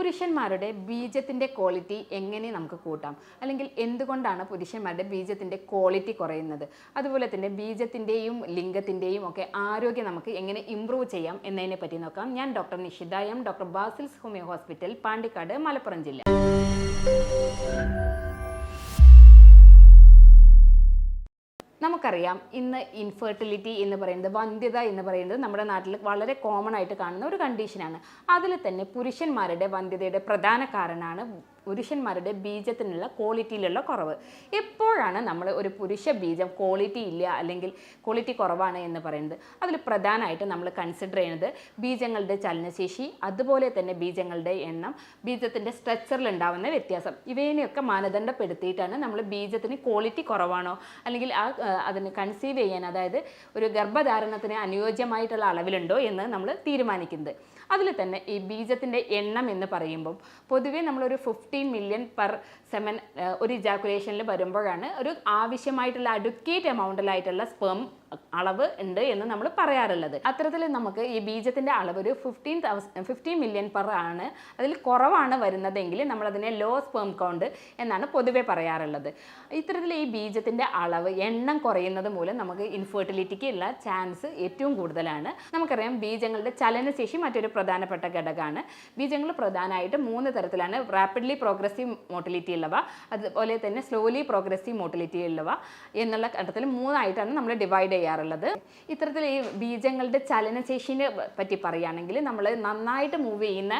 പുരുഷന്മാരുടെ ബീജത്തിന്റെ ക്വാളിറ്റി എങ്ങനെ നമുക്ക് കൂട്ടാം? അല്ലെങ്കിൽ എന്തുകൊണ്ടാണ് പുരുഷന്മാരുടെ ബീജത്തിന്റെ ക്വാളിറ്റി കുറയുന്നത്? അതുപോലെ തന്നെ ബീജത്തിന്റെയും ലിംഗത്തിന്റെയും ഒക്കെ ആരോഗ്യം നമുക്ക് എങ്ങനെ ഇമ്പ്രൂവ് ചെയ്യാം എന്നതിനെ പറ്റി നോക്കാം. ഞാൻ doctor Nishitha M doctor Basil's homeo hospital Pandikkad Malappuram ജില്ല. നമുക്കറിയാം ഇന്ന് ഇൻഫെർട്ടിലിറ്റി എന്ന് പറയുന്നത് വന്ധ്യത എന്ന് പറയുന്നത് നമ്മുടെ നാട്ടിൽ വളരെ കോമൺ ആയിട്ട് കാണുന്ന ഒരു കണ്ടീഷനാണ് അതിൽ തന്നെ പുരുഷന്മാരുടെ വന്ധ്യതയുടെ പ്രധാന കാരണമാണ് പുരുഷന്മാരുടെ ബീജത്തിനുള്ള ക്വാളിറ്റിയിലുള്ള കുറവ്. എപ്പോഴാണ് നമ്മൾ ഒരു പുരുഷ ബീജം ക്വാളിറ്റി ഇല്ല അല്ലെങ്കിൽ ക്വാളിറ്റി കുറവാണ് എന്ന് പറയുന്നത്? അതിൽ പ്രധാനമായിട്ട് നമ്മൾ കൺസിഡർ ചെയ്യുന്നത് ബീജങ്ങളുടെ ചലനശേഷി അതുപോലെ തന്നെ ബീജങ്ങളുടെ എണ്ണം ബീജത്തിന്റെ സ്ട്രക്ചറിൽ ഉണ്ടാവുന്ന വ്യത്യാസം. ഇവയെയൊക്കെ മാനദണ്ഡപ്പെടുത്തിയിട്ടാണ് നമ്മൾ ബീജത്തിന് ക്വാളിറ്റി കുറവാണോ അല്ലെങ്കിൽ ആ, അതിന് കൺസീവ് ചെയ്യാൻ അതായത് ഒരു ഗർഭധാരണത്തിന് അനുയോജ്യമായിട്ടുള്ള അളവിലുണ്ടോ എന്ന് നമ്മൾ തീരുമാനിക്കുന്നത്. അതിൽ തന്നെ ഈ ബീജത്തിന്റെ എണ്ണം എന്ന് പറയുമ്പം പൊതുവേ നമ്മളൊരു ഫിഫ്റ്റീൻ മില്യൺ പെർ സെമൻ ഒരു ഇജാക്കുലേഷനിൽ വരുമ്പോഴാണ് ഒരു ആവശ്യമായിട്ടുള്ള അഡ്വക്കേറ്റ് എമൗണ്ടിലായിട്ടുള്ള സ്പേം അളവ് ഉണ്ട് എന്ന് നമ്മൾ പറയാറുള്ളത്. അത്തരത്തിൽ നമുക്ക് ഈ ബീജത്തിന്റെ അളവ് ഒരു fifteen thousand fifteen million per ആണ്. അതിൽ കുറവാണ് വരുന്നതെങ്കിൽ നമ്മൾ അതിനെ ലോ സ്പേം കൗണ്ട് എന്നാണ് പൊതുവെ പറയാറുള്ളത്. ഇത്തരത്തിൽ ഈ ബീജത്തിന്റെ അളവ് എണ്ണം കുറയുന്നത് മൂലം നമുക്ക് ഇൻഫെർട്ടിലിറ്റിക്ക് ഉള്ള ചാൻസ് ഏറ്റവും കൂടുതലാണ്. നമുക്കറിയാം ബീജങ്ങളുടെ ചലനശേഷി മറ്റൊരു പ്രധാനപ്പെട്ട ഘടകമാണ്. ബീജങ്ങൾ പ്രധാനമായിട്ട് മൂന്ന് തരത്തിലാണ്. റാപ്പിഡ്ലി പ്രോഗ്രസീവ് മോട്ടിലിറ്റി ഉള്ളവ അതുപോലെ തന്നെ സ്ലോലി പ്രോഗ്രസീവ് മോട്ടിലിറ്റി ഉള്ളവ എന്നുള്ള ഘട്ടത്തിൽ മൂന്നായിട്ടാണ് നമ്മൾ ഡിവൈഡ് ചെയ്യാറുള്ളത്. ഇത്തരത്തിൽ ഈ ബീജങ്ങളുടെ ചലനശേഷിനെ പറ്റി പറയുകയാണെങ്കിൽ നമ്മൾ നന്നായിട്ട് മൂവ് ചെയ്യുന്ന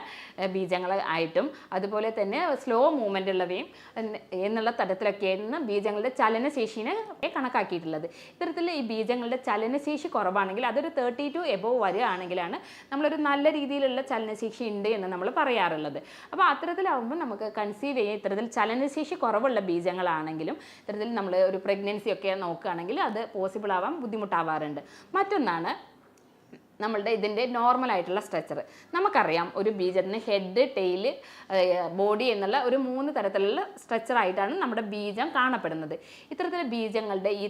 ബീജങ്ങൾ ആയിട്ടും അതുപോലെ തന്നെ സ്ലോ മൂവ്മെന്റ് ഉള്ളവയും എന്ന് എന്നുള്ള തരത്തിലൊക്കെയാണ് ബീജങ്ങളുടെ ചലനശേഷിനെ കണക്കാക്കിയിട്ടുള്ളത്. ഇത്തരത്തിൽ ഈ ബീജങ്ങളുടെ ചലനശേഷി കുറവാണെങ്കിൽ അതൊരു തേർട്ടി ടു എബോവ് വരികയാണെങ്കിലാണ് നമ്മളൊരു നല്ല രീതിയിലുള്ള ചലനശേഷി ഉണ്ട് എന്ന് നമ്മൾ പറയാറുള്ളത്. അപ്പോൾ അത്തരത്തിലാവുമ്പോൾ നമുക്ക് കൺസീവ് ചെയ്യാൻ ഇത്തരത്തിൽ ചലനശേഷി കുറവുള്ള ബീജങ്ങളാണെങ്കിലും ഇത്തരത്തിൽ നമ്മൾ ഒരു പ്രഗ്നൻസി ഒക്കെ നോക്കുകയാണെങ്കിൽ അത് പോസിബിൾ ആവാൻ ബുദ്ധിമുട്ടാവാറുണ്ട്. മറ്റൊന്നാണ് നമ്മളുടെ ഇതിന്റെ നോർമൽ ആയിട്ടുള്ള സ്ട്രക്ചർ നമുക്കറിയാം ഒരു ബീജത്തിന് ഹെഡ് ടെയിൽ ബോഡി എന്നുള്ള ഒരു മൂന്ന് തരത്തിലുള്ള സ്ട്രക്ചറായിട്ടാണ് നമ്മുടെ ബീജം കാണപ്പെടുന്നത്. ഇത്തരത്തിൽ ബീജങ്ങളുടെ ഈ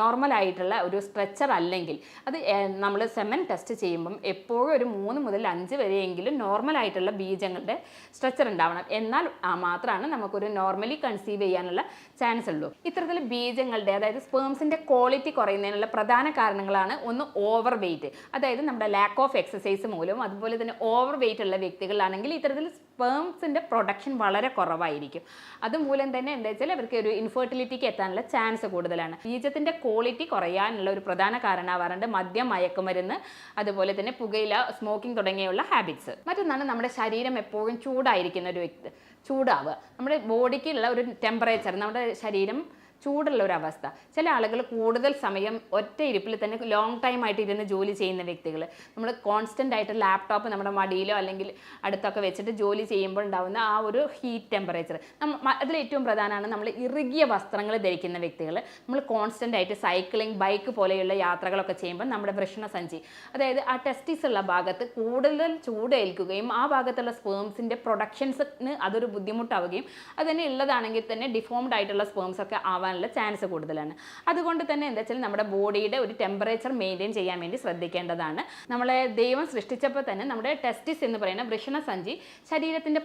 നോർമൽ ആയിട്ടുള്ള ഒരു സ്ട്രക്ചർ അല്ലെങ്കിൽ അത് നമ്മൾ സെമൻ ടെസ്റ്റ് ചെയ്യുമ്പം എപ്പോഴും ഒരു മൂന്ന് മുതൽ അഞ്ച് വരെയെങ്കിലും നോർമൽ ആയിട്ടുള്ള ബീജങ്ങളുടെ സ്ട്രക്ചർ ഉണ്ടാവണം. എന്നാൽ മാത്രമാണ് നമുക്കൊരു നോർമലി കൺസീവ് ചെയ്യാനുള്ള ചാൻസ് ഉള്ളൂ. ഇത്തരത്തിൽ ബീജങ്ങളുടെ അതായത് സ്പേംസിന്റെ ക്വാളിറ്റി കുറയുന്നതിനുള്ള പ്രധാന കാരണങ്ങളാണ് ഒന്ന് ഓവർ വെയിറ്റ് അതായത് നമ്മുടെ ലാക്ക് ഓഫ് എക്സസൈസ് മൂലവും അതുപോലെ തന്നെ ഓവർ വെയിറ്റ് ഉള്ള വ്യക്തികളാണെങ്കിൽ ഇത്തരത്തിൽ സ്പേംസിന്റെ പ്രൊഡക്ഷൻ വളരെ കുറവായിരിക്കും. അതുമൂലം തന്നെ എന്താ വെച്ചാൽ അവർക്ക് ഒരു ഇൻഫെർട്ടിലിറ്റിക്ക് എത്താനുള്ള ചാൻസ് കൂടുതലാണ്. ബീജത്തിന്റെ ക്വാളിറ്റി കുറയാനുള്ള ഒരു പ്രധാന കാരണമാവാറുണ്ട് മദ്യം മയക്കുമരുന്ന് അതുപോലെ തന്നെ പുകയില സ്മോക്കിംഗ് തുടങ്ങിയുള്ള ഹാബിറ്റ്സ് മറ്റൊന്നാണ് നമ്മുടെ ശരീരം എപ്പോഴും ചൂടായിരിക്കുന്ന ഒരു വ്യക്തി ചൂടാവുക. നമ്മുടെ ബോഡിക്കുള്ള ഒരു ടെമ്പറേച്ചർ നമ്മുടെ ശരീരം ചൂടുള്ള ഒരു അവസ്ഥ ചില ആളുകൾ കൂടുതൽ സമയം ഒറ്റ ഇരിപ്പിൽ തന്നെ ലോങ് ടൈം ആയിട്ട് ഇരുന്ന് ജോലി ചെയ്യുന്ന വ്യക്തികൾ. നമ്മൾ കോൺസ്റ്റന്റ് ആയിട്ട് ലാപ്ടോപ്പ് നമ്മുടെ മടിയിലോ അല്ലെങ്കിൽ അടുത്തൊക്കെ വെച്ചിട്ട് ജോലി ചെയ്യുമ്പോൾ ഉണ്ടാകുന്ന ആ ഒരു ഹീറ്റ് ടെമ്പറേച്ചർ അതിൽ ഏറ്റവും പ്രധാനമാണ് നമ്മൾ ഇറുകിയ വസ്ത്രങ്ങൾ ധരിക്കുന്ന വ്യക്തികൾ. നമ്മൾ കോൺസ്റ്റന്റ് ആയിട്ട് സൈക്ലിംഗ് ബൈക്ക് പോലെയുള്ള യാത്രകളൊക്കെ ചെയ്യുമ്പോൾ നമ്മുടെ വൃഷണസഞ്ചി അതായത് ആ ടെസ്റ്റിസ് ഉള്ള ഭാഗത്ത് കൂടുതൽ ചൂടേൽക്കുകയും ആ ഭാഗത്തുള്ള സ്പേംസിന്റെ പ്രൊഡക്ഷൻസിന് അതൊരു ബുദ്ധിമുട്ടാവുകയും അതുതന്നെ ഉള്ളതാണെങ്കിൽ തന്നെ ഡിഫോംഡ് ആയിട്ടുള്ള സ്പേംസ് ഒക്കെ ആവാനുള്ള ചാൻസ് കൂടുതലാണ്. അതുകൊണ്ട് തന്നെ എന്താ വെച്ചാൽ നമ്മുടെ ബോഡിയുടെ ഒരു ടെമ്പറേച്ചർ മെയിന്റെയിൻ ചെയ്യാൻ വേണ്ടി ശ്രദ്ധിക്കേണ്ടതാണ്. നമ്മളെ ദൈവം സൃഷ്ടിച്ചപ്പോൾ തന്നെ നമ്മുടെ ടെസ്റ്റിസ് എന്ന് പറയുന്ന വൃഷണസഞ്ചി ശരീരത്തിന്റെ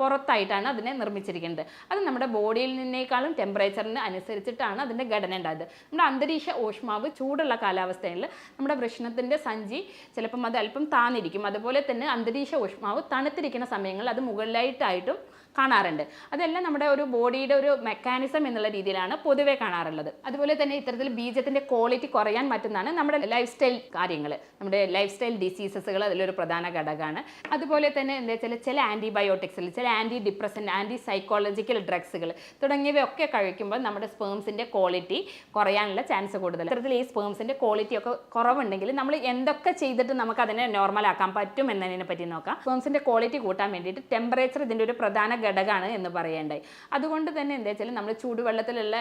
പുറത്തായിട്ടാണ് അതിനെ നിർമ്മിച്ചിരിക്കുന്നത്. അത് നമ്മുടെ ബോഡിയിൽ നിന്നേക്കാളും ടെമ്പറേച്ചറിന് അനുസരിച്ചിട്ടാണ് അതിന്റെ ഘടന ഉണ്ടായത്. നമ്മുടെ അന്തരീക്ഷ ഊഷ്മാവ് ചൂടുള്ള കാലാവസ്ഥയിൽ നമ്മുടെ വൃഷണത്തിന്റെ സഞ്ചി ചിലപ്പം അത് അല്പം താന്നിരിക്കും. അതുപോലെ തന്നെ അന്തരീക്ഷ ഊഷ്മാവ് തണുത്തിരിക്കുന്ന സമയങ്ങളിൽ അത് മുകളിലായിട്ടായിട്ടും കാണാറുണ്ട്. അതെല്ലാം നമ്മുടെ ഒരു ബോഡിയുടെ ഒരു മെക്കാനിസം എന്നുള്ള രീതിയിലാണ് പൊതുവെ കാണാറുള്ളത്. അതുപോലെ തന്നെ ഇത്തരത്തിൽ ബീജത്തിന്റെ ക്വാളിറ്റി കുറയാൻ പറ്റുന്നതാണ് നമ്മുടെ ലൈഫ് സ്റ്റൈൽ കാര്യങ്ങൾ. നമ്മുടെ ലൈഫ് സ്റ്റൈൽ ഡിസീസസുകൾ അതിലൊരു പ്രധാന ഘടകമാണ്. അതുപോലെ തന്നെ എന്താ വെച്ചാൽ ചില ആന്റിബയോട്ടിക്സിൽ ചില ആന്റി ഡിപ്രസന്റ് ആന്റി സൈക്കോളജിക്കൽ ഡ്രഗ്സുകൾ തുടങ്ങിയവയൊക്കെ കഴിക്കുമ്പോൾ നമ്മുടെ സ്പേംസിന്റെ ക്വാളിറ്റി കുറയാനുള്ള ചാൻസ് കൂടുതൽ ഇത്തരത്തിൽ ഈ സ്പേംസിന്റെ ക്വാളിറ്റി ഒക്കെ കുറവുണ്ടെങ്കിൽ നമ്മൾ എന്തൊക്കെ ചെയ്തിട്ട് നമുക്ക് അതിനെ നോർമൽ ആക്കാൻ പറ്റും എന്നതിനെ പറ്റി നോക്കാം. സ്പേംസിന്റെ ക്വാളിറ്റി കൂട്ടാൻ വേണ്ടിയിട്ട് ടെമ്പറേച്ചർ ഇതിന്റെ ഒരു പ്രധാന ഘടകമാണ് എന്ന് പറയേണ്ടത് അതുകൊണ്ട് തന്നെ എന്താ വെച്ചാൽ നമ്മൾ ചൂടുവെള്ളത്തിലുള്ള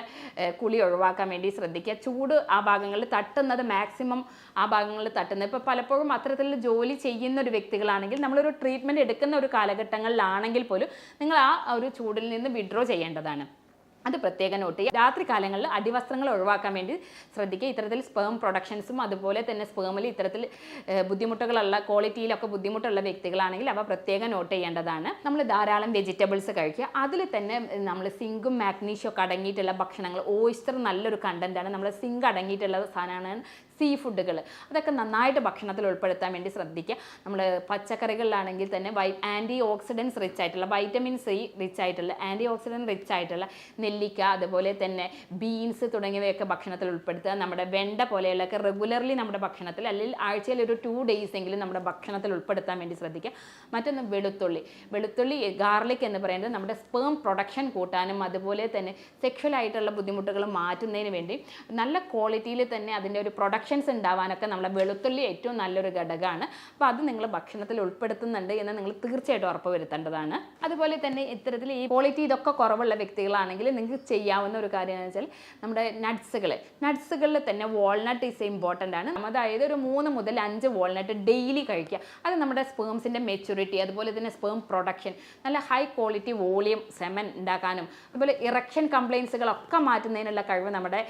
കുളി ഒഴിവാക്കാൻ വേണ്ടി ശ്രദ്ധിക്കുക. ചൂട് ആ ഭാഗങ്ങളിൽ തട്ടുന്നത് മാക്സിമം ആ ഭാഗങ്ങളിൽ തട്ടുന്നത്. ഇപ്പോൾ പലപ്പോഴും അത്തരത്തിൽ ജോലി ചെയ്യുന്ന ഒരു വ്യക്തികളാണെങ്കിൽ നമ്മളൊരു ട്രീറ്റ്മെന്റ് എടുക്കുന്ന ഒരു കാലഘട്ടങ്ങളിലാണെങ്കിൽ പോലും നിങ്ങൾ ആ ഒരു ചൂടിൽ നിന്ന് വിഡ്രോ ചെയ്യേണ്ടതാണ്. അത് പ്രത്യേക നോട്ട് ചെയ്യുക. രാത്രി കാലങ്ങളിൽ അടിവസ്ത്രങ്ങൾ ഒഴിവാക്കാൻ വേണ്ടി ശ്രദ്ധിക്കുക. ഇത്തരത്തിൽ സ്പേം പ്രൊഡക്ഷൻസും അതുപോലെ തന്നെ സ്പേമിൽ ഇത്തരത്തിൽ ബുദ്ധിമുട്ടുകളുള്ള ക്വാളിറ്റിയിലൊക്കെ ബുദ്ധിമുട്ടുള്ള വ്യക്തികളാണെങ്കിൽ അവ പ്രത്യേകം നോട്ട് ചെയ്യേണ്ടതാണ്. നമ്മൾ ധാരാളം വെജിറ്റബിൾസ് കഴിക്കുക. അതിൽ തന്നെ നമ്മൾ സിങ്കും മാഗ്നീഷ്യം ഒക്കെ അടങ്ങിയിട്ടുള്ള ഭക്ഷണങ്ങൾ ഓയിസ്റ്റർ നല്ലൊരു കണ്ടന്റാണ് നമ്മൾ സിങ്ക് അടങ്ങിയിട്ടുള്ള സാധനമാണ് സീ ഫുഡുകൾ അതൊക്കെ നന്നായിട്ട് ഭക്ഷണത്തിൽ ഉൾപ്പെടുത്താൻ വേണ്ടി ശ്രദ്ധിക്കുക. നമ്മൾ പച്ചക്കറികളിലാണെങ്കിൽ തന്നെ വൈ ആന്റി ഓക്സിഡൻസ് റിച്ച് ആയിട്ടുള്ള വൈറ്റമിൻ സി റിച്ച് ആയിട്ടുള്ള ആന്റി ഓക്സിഡന്റ് റിച്ച് ആയിട്ടുള്ള നെല്ലിക്ക അതുപോലെ തന്നെ ബീൻസ് തുടങ്ങിയവയൊക്കെ ഭക്ഷണത്തിൽ ഉൾപ്പെടുത്തുക. നമ്മുടെ വെണ്ട പോലെയുള്ളതൊക്കെ റെഗുലർലി നമ്മുടെ ഭക്ഷണത്തിൽ അല്ലെങ്കിൽ ആഴ്ചയിൽ ഒരു ടു ഡേയ്സ് എങ്കിലും നമ്മുടെ ഭക്ഷണത്തിൽ ഉൾപ്പെടുത്താൻ വേണ്ടി ശ്രദ്ധിക്കുക. മറ്റൊന്ന് വെളുത്തുള്ളി. വെളുത്തുള്ളി ഗാർലിക് എന്ന് പറയുന്നത് നമ്മുടെ സ്പേം പ്രൊഡക്ഷൻ കൂട്ടാനും അതുപോലെ തന്നെ സെക്ഷൽ ആയിട്ടുള്ള ബുദ്ധിമുട്ടുകൾ മാറ്റുന്നതിന് വേണ്ടി നല്ല ക്വാളിറ്റിയിൽ തന്നെ അതിന്റെ ഒരു പ്രൊഡക്ഷൻസ് ഉണ്ടാവാനൊക്കെ നമ്മുടെ വെളുത്തുള്ളി ഏറ്റവും നല്ലൊരു ഘടകമാണ്. അപ്പോൾ അത് നിങ്ങൾ ഭക്ഷണത്തിൽ ഉൾപ്പെടുത്തുന്നുണ്ട് എന്ന് നിങ്ങൾ തീർച്ചയായിട്ടും ഉറപ്പ് വരുത്തേണ്ടതാണ് അതുപോലെ തന്നെ ഇത്തരത്തിൽ ഈ ക്വാളിറ്റി ഇതൊക്കെ കുറവുള്ള വ്യക്തികളാണെങ്കിൽ നിങ്ങൾക്ക് ചെയ്യാവുന്ന ഒരു കാര്യം എന്ന് വെച്ചാൽ നമ്മുടെ നട്ട്സുകൾ നട്ട്സുകളിൽ തന്നെ വാൾനട്ട് ഈസ് ഇമ്പോർട്ടന്റ് ആണ്. അതായത് ഒരു മൂന്ന് മുതൽ അഞ്ച് വാൾനട്ട് ഡെയിലി കഴിക്കുക. അത് നമ്മുടെ സ്പേംസിന്റെ മെച്യൂരിറ്റി അതുപോലെ തന്നെ സ്പേം പ്രൊഡക്ഷൻ നല്ല ഹൈ ക്വാളിറ്റി വോളിയം സെമൻ ഉണ്ടാക്കാനും അതുപോലെ ഇറക്ഷൻ കംപ്ലയിൻസുകളൊക്കെ മാറ്റുന്നതിനുള്ള കഴിവ് നമ്മുടെ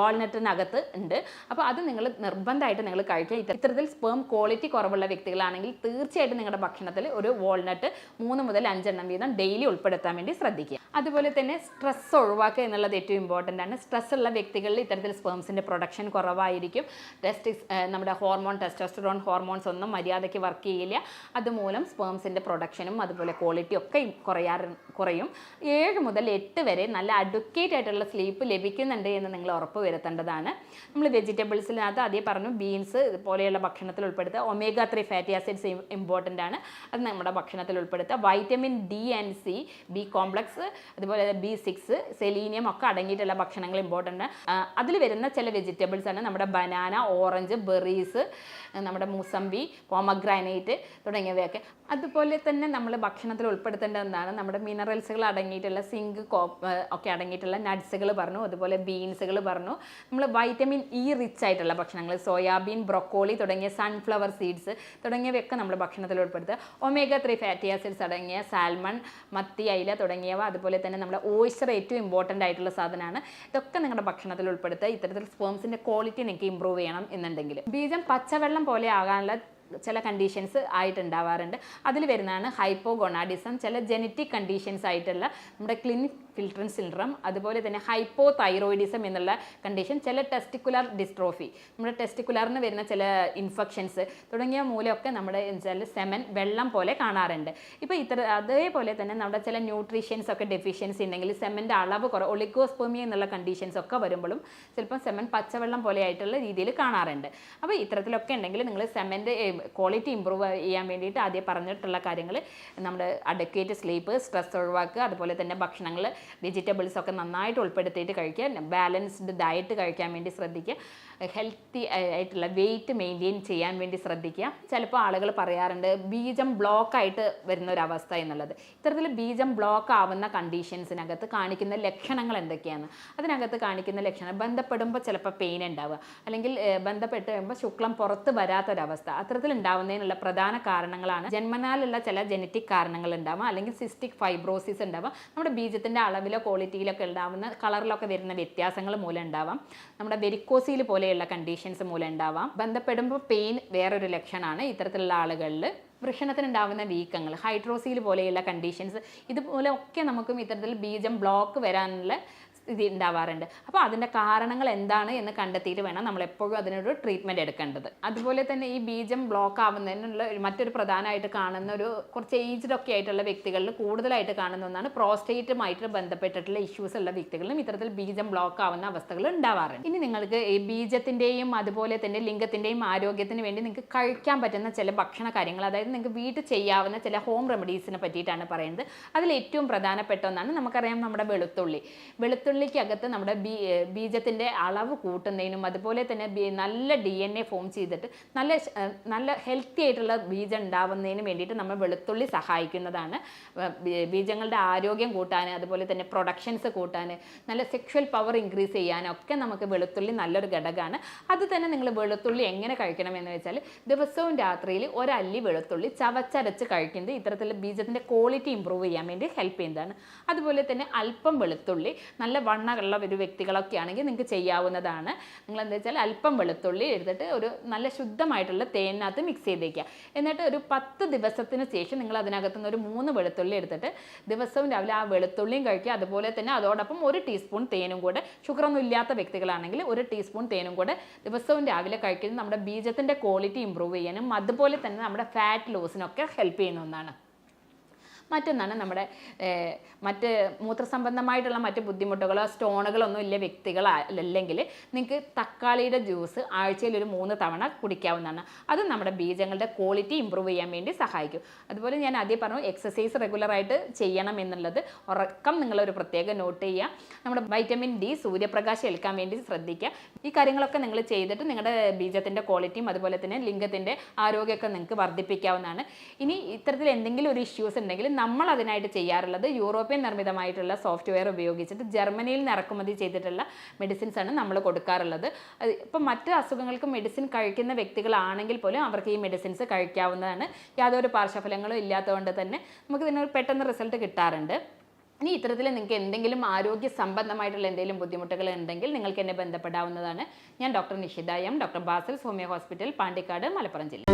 വാൾനട്ടിനകത്ത് ഉണ്ട്. അപ്പോൾ അത് നിങ്ങൾ നിർബന്ധമായിട്ട് നിങ്ങൾ കഴിക്കുക. ഇത്ത- ഇത്തരത്തിൽ സ്പേം ക്വാളിറ്റി കുറവുള്ള വ്യക്തികളാണെങ്കിൽ തീർച്ചയായിട്ടും നിങ്ങളുടെ ഭക്ഷണത്തിൽ ഒരു വാൾനട്ട് മൂന്ന് മുതൽ അഞ്ചെണ്ണം വീതം ഡെയിലി ഉൾപ്പെടുത്താൻ വേണ്ടി ശ്രദ്ധിക്കുക. അതുപോലെ തന്നെ സ്ട്രെസ് ഒഴിവാക്കുക എന്നുള്ളത് ഏറ്റവും ഇമ്പോർട്ടന്റ് ആണ്. സ്ട്രെസ് ഉള്ള വ്യക്തികളിൽ ഇത്തരത്തിൽ സ്പേംസിന്റെ പ്രൊഡക്ഷൻ കുറവായിരിക്കും. ടെസ്റ്റിസ് നമ്മുടെ ഹോർമോൺ ടെസ്റ്റോസ്റ്ററോൺ ഹോർമോൺസ് ഒന്നും മര്യാദയ്ക്ക് വർക്ക് ചെയ്യില്ല. അതുമൂലം സ്പേംസിന്റെ പ്രൊഡക്ഷനും അതുപോലെ ക്വാളിറ്റി ഒക്കെ കുറയാറ് കുറയും. ഏഴ് മുതൽ എട്ട് വരെ നല്ല അഡ്വക്കേറ്റ് ആയിട്ടുള്ള സ്ലീപ്പ് ലഭിക്കുന്നുണ്ട് എന്ന് നിങ്ങൾ ഉറപ്പ് വരുത്തേണ്ടതാണ്. നമ്മൾ വെജിറ്റബിൾസിനകത്ത് അതേ പറഞ്ഞു ബീൻസ് പോലെയുള്ള ഭക്ഷണത്തിൽ ഉൾപ്പെടുത്തുക. Omega three fatty acids important ആണ്. അത് നമ്മുടെ ഭക്ഷണത്തിൽ ഉൾപ്പെടുത്തുക. Vitamin D and C B complex അതുപോലെ ബി സിക്സ് സെലീനിയം ഒക്കെ അടങ്ങിയിട്ടുള്ള ഭക്ഷണങ്ങൾ ഇമ്പോർട്ടന്റ് അതിൽ വരുന്ന ചില വെജിറ്റബിൾസ് ആണ് നമ്മുടെ ബനാന ഓറഞ്ച് ബെറീസ് നമ്മുടെ മൂസമ്പി പോമഗ്രാനൈറ്റ് തുടങ്ങിയവയൊക്കെ. അതുപോലെ തന്നെ നമ്മൾ ഭക്ഷണത്തിൽ ഉൾപ്പെടുത്തേണ്ടതാണ് നമ്മുടെ മിനറൽസുകൾ അടങ്ങിയിട്ടുള്ള സിങ്ക് ഒക്കെ അടങ്ങിയിട്ടുള്ള നട്ട്സുകൾ പറഞ്ഞു. അതുപോലെ ബീൻസുകൾ പറഞ്ഞു. നമ്മൾ വൈറ്റമിൻ ഇ റിച്ച് ആയിട്ടുള്ള ഭക്ഷണങ്ങൾ സോയാബീൻ ബ്രൊക്കോളി തുടങ്ങിയ സൺഫ്ലവർ സീഡ്സ് തുടങ്ങിയവയൊക്കെ നമ്മൾ ഭക്ഷണത്തിൽ ഉൾപ്പെടുത്തുക. ഒമേഗ ത്രീ ഫാറ്റി ആസിഡ്സ് അടങ്ങിയ സാൽമൺ മത്തി അയില തുടങ്ങിയവ. അതുപോലെ തന്നെ നമ്മുടെ ഓയിസ്റ്റർ ഏറ്റവും ഇമ്പോർട്ടന്റ് ആയിട്ടുള്ള സാധനമാണ്. ഇതൊക്കെ നിങ്ങളുടെ ഭക്ഷണത്തിൽ ഉൾപ്പെടുത്തുക. ഇത്തരത്തിൽ സ്പേംസിന്റെ ക്വാളിറ്റി നിങ്ങൾക്ക് ഇമ്പ്രൂവ് ചെയ്യണം എന്നുണ്ടെങ്കിൽ. ബീജം പച്ചവെള്ളം പോലെ ആകാനുള്ള ചില കണ്ടീഷൻസ് ആയിട്ടുണ്ടാവാറുണ്ട്. അതിൽ വരുന്നതാണ് ഹൈപ്പോഗൊണാഡിസം ചില ജനറ്റിക് കണ്ടീഷൻസ് ആയിട്ടുള്ള നമ്മുടെ ക്ലിനിക് ഫിൽട്രൻ സിൻഡ്രം അതുപോലെ തന്നെ ഹൈപ്പോ തൈറോയിഡിസം എന്നുള്ള കണ്ടീഷൻ ചില ടെസ്റ്റിക്കുലർ ഡിസ്ട്രോഫി നമ്മുടെ ടെസ്റ്റിക്കുലറിന് വരുന്ന ചില ഇൻഫെക്ഷൻസ് തുടങ്ങിയ മൂലമൊക്കെ നമ്മുടെ വെച്ചാൽ സെമൻ വെള്ളം പോലെ കാണാറുണ്ട്. ഇപ്പോൾ ഇത്ര അതേപോലെ തന്നെ നമ്മുടെ ചില ന്യൂട്രീഷ്യൻസ് ഒക്കെ ഡെഫിഷ്യൻസി ഉണ്ടെങ്കിൽ സെമന്റെ അളവ് കുറവ് ഒളിക്കോസ്പോമിയ എന്നുള്ള കണ്ടീഷൻസ് ഒക്കെ വരുമ്പോഴും ചിലപ്പോൾ സെമൻ പച്ചവെള്ളം പോലെ ആയിട്ടുള്ള രീതിയിൽ കാണാറുണ്ട്. അപ്പോൾ ഇത്തരത്തിലൊക്കെ ഉണ്ടെങ്കിൽ നിങ്ങൾ സെമന്റെ ക്വാളിറ്റി ഇമ്പ്രൂവ് ചെയ്യാൻ വേണ്ടിയിട്ട് ആദ്യം പറഞ്ഞിട്ടുള്ള കാര്യങ്ങൾ നമ്മുടെ അഡക്വേറ്റ് സ്ലീപ്പ് സ്ട്രെസ് ഒഴിവാക്കുക അതുപോലെ തന്നെ ഭക്ഷണങ്ങൾ വെജിറ്റബിൾസ് ഒക്കെ നന്നായിട്ട് ഉൾപ്പെടുത്തിയിട്ട് കഴിക്കുക. ബാലൻസ്ഡ് ഡയറ്റ് കഴിക്കാൻ വേണ്ടി ശ്രദ്ധിക്കുക. ഹെൽത്തി ആയിട്ടുള്ള വെയിറ്റ് മെയിന്റെയിൻ ചെയ്യാൻ വേണ്ടി ശ്രദ്ധിക്കുക. ചിലപ്പോൾ ആളുകൾ പറയാറുണ്ട് ബീജം ബ്ലോക്ക് ആയിട്ട് വരുന്ന ഒരു അവസ്ഥ എന്നുള്ളത്. ഇത്തരത്തിൽ ബീജം ബ്ലോക്ക് ആവുന്ന കണ്ടീഷൻസിനകത്ത് കാണിക്കുന്ന ലക്ഷണങ്ങൾ എന്തൊക്കെയാണ്? അതിനകത്ത് കാണിക്കുന്ന ലക്ഷണം ബന്ധപ്പെടുമ്പോൾ ചിലപ്പോൾ പെയിൻ ഉണ്ടാവുക. അല്ലെങ്കിൽ ബന്ധപ്പെട്ട് കഴിയുമ്പോൾ ശുക്ലം പുറത്ത് വരാത്തൊരവസ്ഥ. അത്തരത്തിൽ ഉണ്ടാവുന്നതിനുള്ള പ്രധാന കാരണങ്ങളാണ് ജന്മനാലുള്ള ചില ജനറ്റിക് കാരണങ്ങൾ ഉണ്ടാവാം അല്ലെങ്കിൽ സിസ്റ്റിക് ഫൈബ്രോസിസ് ഉണ്ടാവാം നമ്മുടെ ബീജത്തിന്റെ അളവിലോ ക്വാളിറ്റിയിലൊക്കെ ഉണ്ടാവുന്ന കളറിലൊക്കെ വരുന്ന വ്യത്യാസങ്ങൾ മൂലം ഉണ്ടാവാം. നമ്മുടെ വെരിക്കോസിയിൽ പോലെയുള്ള കണ്ടീഷൻസ് മൂലം ഉണ്ടാവാം. ബന്ധപ്പെടുമ്പോൾ പെയിൻ വേറൊരു ലക്ഷണമാണ്. ഇത്തരത്തിലുള്ള ആളുകളിൽ വൃഷണത്തിനുണ്ടാവുന്ന വീക്കങ്ങൾ ഹൈഡ്രോസീൽ പോലെയുള്ള കണ്ടീഷൻസ് ഇതുപോലെ ഒക്കെ നമുക്കും ഇത്തരത്തിൽ ബീജം ബ്ലോക്ക് വരാനുള്ള സ്ഥിതി ഉണ്ടാവാറുണ്ട് അപ്പോൾ അതിന്റെ കാരണങ്ങൾ എന്താണ് എന്ന് കണ്ടെത്തിയിട്ട് വേണം നമ്മൾ എപ്പോഴും അതിനൊരു ട്രീറ്റ്മെന്റ് എടുക്കേണ്ടത്. അതുപോലെ തന്നെ ഈ ബീജം ബ്ലോക്ക് ആവുന്നതിനുള്ള മറ്റൊരു പ്രധാനമായിട്ട് കാണുന്ന ഒരു കുറച്ച് ഏജ്ഡ് ഒക്കെ ആയിട്ടുള്ള വ്യക്തികളിൽ കൂടുതലായിട്ട് കാണുന്ന ഒന്നാണ് പ്രോസ്റ്റേറ്റുമായിട്ട് ബന്ധപ്പെട്ടിട്ടുള്ള ഇഷ്യൂസ് ഉള്ള വ്യക്തികളിലും ഇത്തരത്തിൽ ബീജം ബ്ലോക്ക് ആവുന്ന അവസ്ഥകൾ ഉണ്ടാവാറുണ്ട് ഇനി നിങ്ങൾക്ക് ഈ ബീജത്തിന്റെയും അതുപോലെ തന്നെ ലിംഗത്തിന്റെയും ആരോഗ്യത്തിന് വേണ്ടി നിങ്ങൾക്ക് കഴിക്കാൻ പറ്റുന്ന ചില ഭക്ഷണ കാര്യങ്ങൾ അതായത് നിങ്ങൾക്ക് വീട്ടിൽ ചെയ്യാവുന്ന ചില ഹോം റെമഡീസിനെ പറ്റിയിട്ടാണ് പറയുന്നത്. അതിൽ ഏറ്റവും പ്രധാനപ്പെട്ട ഒന്നാണ് നമുക്കറിയാം നമ്മുടെ വെളുത്തുള്ളി. വെളുത്തുള്ളി വെളുത്തുള്ളിക്കകത്ത് നമ്മുടെ ബീ ബീജത്തിന്റെ അളവ് കൂട്ടുന്നതിനും അതുപോലെ തന്നെ നല്ല ഡി എൻ എ ഫോം ചെയ്തിട്ട് നല്ല നല്ല ഹെൽത്തി ആയിട്ടുള്ള ബീജം ഉണ്ടാവുന്നതിന് വേണ്ടിയിട്ട് നമ്മൾ വെളുത്തുള്ളി സഹായിക്കുന്നതാണ്. ബീജങ്ങളുടെ ആരോഗ്യം കൂട്ടാൻ അതുപോലെ തന്നെ പ്രൊഡക്ഷൻസ് കൂട്ടാൻ നല്ല സെക്ഷൽ പവർ ഇൻക്രീസ് ചെയ്യാനൊക്കെ നമുക്ക് വെളുത്തുള്ളി നല്ലൊരു ഘടകമാണ്. അത് തന്നെ നിങ്ങൾ വെളുത്തുള്ളി എങ്ങനെ കഴിക്കണമെന്ന് വെച്ചാൽ ദിവസവും രാത്രിയിൽ ഒരല്ലി വെളുത്തുള്ളി ചവച്ചരച്ച് കഴിക്കുന്നത് ഇത്തരത്തിൽ ബീജത്തിന്റെ ക്വാളിറ്റി ഇമ്പ്രൂവ് ചെയ്യാൻ വേണ്ടി ഹെൽപ്പ് ചെയ്യുന്നതാണ്. അതുപോലെ തന്നെ അല്പം വെളുത്തുള്ളി നല്ല വണ്ണമുള്ള ഒരു വ്യക്തികളൊക്കെ ആണെങ്കിൽ നിങ്ങൾക്ക് ചെയ്യാവുന്നതാണ്. നിങ്ങൾ എന്താ വെച്ചാൽ അല്പം വെളുത്തുള്ളി എടുത്തിട്ട് ഒരു നല്ല ശുദ്ധമായിട്ടുള്ള തേനിനകത്ത് മിക്സ് ചെയ്തേക്കുക. എന്നിട്ട് ഒരു പത്ത് ദിവസത്തിന് ശേഷം നിങ്ങൾ അതിനകത്ത് നിന്ന് ഒരു മൂന്ന് വെളുത്തുള്ളി എടുത്തിട്ട് ദിവസവും രാവിലെ ആ വെളുത്തുള്ളിയും കഴിക്കുക. അതുപോലെ തന്നെ അതോടൊപ്പം ഒരു ടീസ്പൂൺ തേനും കൂടെ. ഷുഗറൊന്നും ഇല്ലാത്ത വ്യക്തികളാണെങ്കിൽ ഒരു ടീസ്പൂൺ തേനും കൂടെ ദിവസവും രാവിലെ കഴിക്കുന്നത് നമ്മുടെ ബീജത്തിന്റെ ക്വാളിറ്റി ഇമ്പ്രൂവ് ചെയ്യാനും അതുപോലെ തന്നെ നമ്മുടെ ഫാറ്റ് ലോസിനൊക്കെ ഹെൽപ്പ് ചെയ്യുന്ന ഒന്നാണ്. മറ്റൊന്നാണ് നമ്മുടെ മറ്റ് മൂത്രസംബന്ധമായിട്ടുള്ള മറ്റ് ബുദ്ധിമുട്ടുകളോ സ്റ്റോണുകളോ ഒന്നും ഇല്ല വ്യക്തികളല്ലെങ്കിൽ നിങ്ങൾക്ക് തക്കാളിയുടെ ജ്യൂസ് ആഴ്ചയിൽ ഒരു മൂന്ന് തവണ കുടിക്കാവുന്നതാണ്. അത് നമ്മുടെ ബീജങ്ങളുടെ ക്വാളിറ്റി ഇമ്പ്രൂവ് ചെയ്യാൻ വേണ്ടി സഹായിക്കും. അതുപോലെ ഞാൻ ആദ്യം പറഞ്ഞു എക്സസൈസ് റെഗുലറായിട്ട് ചെയ്യണം എന്നുള്ളത് ഉറക്കം നിങ്ങളൊരു പ്രത്യേകം നോട്ട് ചെയ്യുക. നമ്മുടെ വൈറ്റമിൻ ഡി സൂര്യപ്രകാശം ഏൽക്കാൻ വേണ്ടി ശ്രദ്ധിക്കുക. ഈ കാര്യങ്ങളൊക്കെ നിങ്ങൾ ചെയ്തിട്ട് നിങ്ങളുടെ ബീജത്തിന്റെ ക്വാളിറ്റിയും അതുപോലെ തന്നെ ലിംഗത്തിന്റെ ആരോഗ്യമൊക്കെ നിങ്ങൾക്ക് വർദ്ധിപ്പിക്കാവുന്നതാണ്. ഇനി ഇത്തരത്തിൽ എന്തെങ്കിലും ഒരു ഇഷ്യൂസ് ഉണ്ടെങ്കിൽ നമ്മൾ അതിനായിട്ട് ചെയ്യാറുള്ളത് യൂറോപ്യൻ നിർമ്മിതമായിട്ടുള്ള സോഫ്റ്റ്വെയർ ഉപയോഗിച്ചിട്ട് ജർമ്മനിയിൽ നിന്ന് ഇറക്കുമതി ചെയ്തിട്ടുള്ള മെഡിസിൻസ് ആണ് നമ്മൾ കൊടുക്കാറുള്ളത്. ഇപ്പം മറ്റ് അസുഖങ്ങൾക്ക് മെഡിസിൻ കഴിക്കുന്ന വ്യക്തികളാണെങ്കിൽ പോലും അവർക്ക് ഈ മെഡിസിൻസ് കഴിക്കാവുന്നതാണ്. യാതൊരു പാർശ്വഫലങ്ങളും ഇല്ലാത്തതുകൊണ്ട് തന്നെ നമുക്ക് ഇതിനൊരു പെട്ടെന്ന് റിസൾട്ട് കിട്ടാറുണ്ട്. ഇനി ഇത്തരത്തിൽ നിങ്ങൾക്ക് എന്തെങ്കിലും ആരോഗ്യ സംബന്ധമായിട്ടുള്ള എന്തെങ്കിലും ബുദ്ധിമുട്ടുകൾ ഉണ്ടെങ്കിൽ നിങ്ങൾക്ക് എന്നെ ബന്ധപ്പെടാവുന്നതാണ്. ഞാൻ doctor Nishitha M doctor Basil Soumya hospital Pandikkad Malappuram ജില്ല.